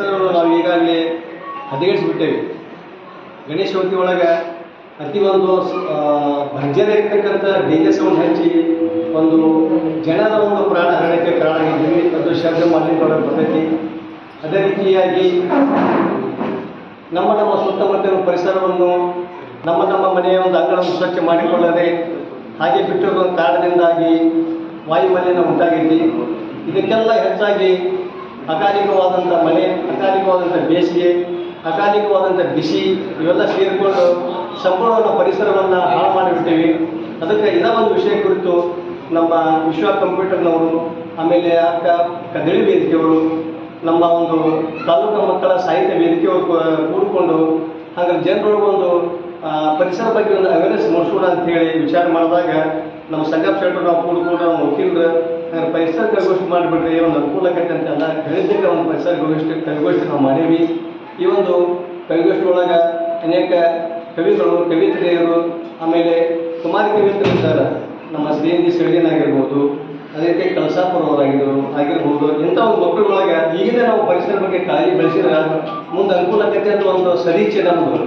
ನಾವು ಈಗಾಗಲೇ ಹದಗೆಡಿಸಿಬಿಟ್ಟೇವೆ. ಗಣೇಶ ಚೌತಿ ಒಳಗೆ ಅತಿ ಒಂದು ಭರ್ಜರಿ ಇರ್ತಕ್ಕಂಥ ಡಿಜೆ ಸೌಂಡ್ ಹಚ್ಚಿ ಒಂದು ಜನರ ಒಂದು ಪ್ರಾಣ ಹರಣಕ್ಕೆ ಕಾರಣ ಆಗಿದ್ದೀವಿ ಅದು ಶಬ್ದ ಮಾಲಿನ್ಯ ಪದ್ಧತಿ ಅದೇ ರೀತಿಯಾಗಿ ನಮ್ಮ ನಮ್ಮ ಸುತ್ತಮುತ್ತಲಿನ ಪರಿಸರವನ್ನು ನಮ್ಮ ನಮ್ಮ ಮನೆಯ ಒಂದು ಅಂಗಳವನ್ನು ಸ್ವಚ್ಛ ಮಾಡಿಕೊಳ್ಳದೆ ಹಾಗೆ ಬಿಟ್ಟಿರುವ ಕಾರಣದಿಂದಾಗಿ ವಾಯುಮಾಲಿನ್ಯ ಉಂಟಾಗಿದ್ದು ಇದಕ್ಕೆಲ್ಲ ಹೆಚ್ಚಾಗಿ ಅಕಾಲಿಕವಾದಂಥ ಮಳೆ ಅಕಾಲಿಕವಾದಂಥ ಬೇಸಿಗೆ ಅಕಾಲಿಕವಾದಂಥ ಬಿಸಿ, ಇವೆಲ್ಲ ಸೇರಿಕೊಂಡು ಸಂಪೂರ್ಣ ಪರಿಸರವನ್ನು ಹಾಳು ಮಾಡಿಬಿಟ್ಟಿವಿ. ಅದಕ್ಕೆ ಇದ ಒಂದು ವಿಷಯ ಕುರಿತು ನಮ್ಮ ವಿಶ್ವ ಕಂಪ್ಯೂಟರ್ನವರು, ಆಮೇಲೆ ಅಕ್ಕ ಕದಳಿ ವೇದಿಕೆಯವರು, ನಮ್ಮ ಒಂದು ತಾಲೂಕು ಮಕ್ಕಳ ಸಾಹಿತ್ಯ ವೇದಿಕೆಯವರು ಕೂಡಿಕೊಂಡು ಹಾಗೆ ಜನರೊಳಗೆ ಒಂದು ಪರಿಸರ ಬಗ್ಗೆ ಒಂದು ಅವೇರ್ನೆಸ್ ಮೂಡಿಸೋಣ ಅಂತ ಹೇಳಿ ವಿಚಾರ ಮಾಡಿದಾಗ ನಮ್ಮ ಸಂಘ ಶೆಟ್ಟರು ನಾವು ಕೂಡಿಕೊಂಡು ನಮ್ಮ ವಕೀಲರು ಹಾಗೆ ಪರಿಸರ ಕೈಗೋಷ್ಠಿ ಮಾಡಿಬಿಟ್ರೆ ಒಂದು ಅನುಕೂಲ ಆಗತ್ತೆ ಅಂತ ಎಲ್ಲ ಹೇಳಿದ್ದಕ್ಕೆ ಒಂದು ಪರಿಸರ ಕೈಗೋಷ್ಠಿ ಕೈಗೋಷ್ಠಿ ನಾವು ಮಾಡೀವಿ ಈ ಒಂದು ಕೈಗೋಷ್ಠಿ ಒಳಗೆ ಅನೇಕ ಕವಿಗಳು ಕವಿತ್ರೆಯರು ಆಮೇಲೆ ಕುಮಾರ ಕವಿತ್ರ ಇದ್ದಾರೆ. ನಮ್ಮ ಶ್ರೀನಿಧಿ ಆಗಿರ್ಬೋದು, ಅದೇ ರೀತಿ ಕಳಸಾಪುರ ಅವರಾಗಿದ್ದರು ಆಗಿರ್ಬೋದು, ಇಂಥ ಒಂದು ಮಕ್ಕಳೊಳಗೆ ಈಗಿನ ನಾವು ಪರಿಸರ ಬಗ್ಗೆ ಕಾಳಜಿ ಬೆಳೆಸಿದ್ರೆ ಮುಂದೆ ಅನುಕೂಲ ಕತೆ ಅಂತ ಒಂದು ಸದಿಚ್ಛೆ ನಮ್ಮದು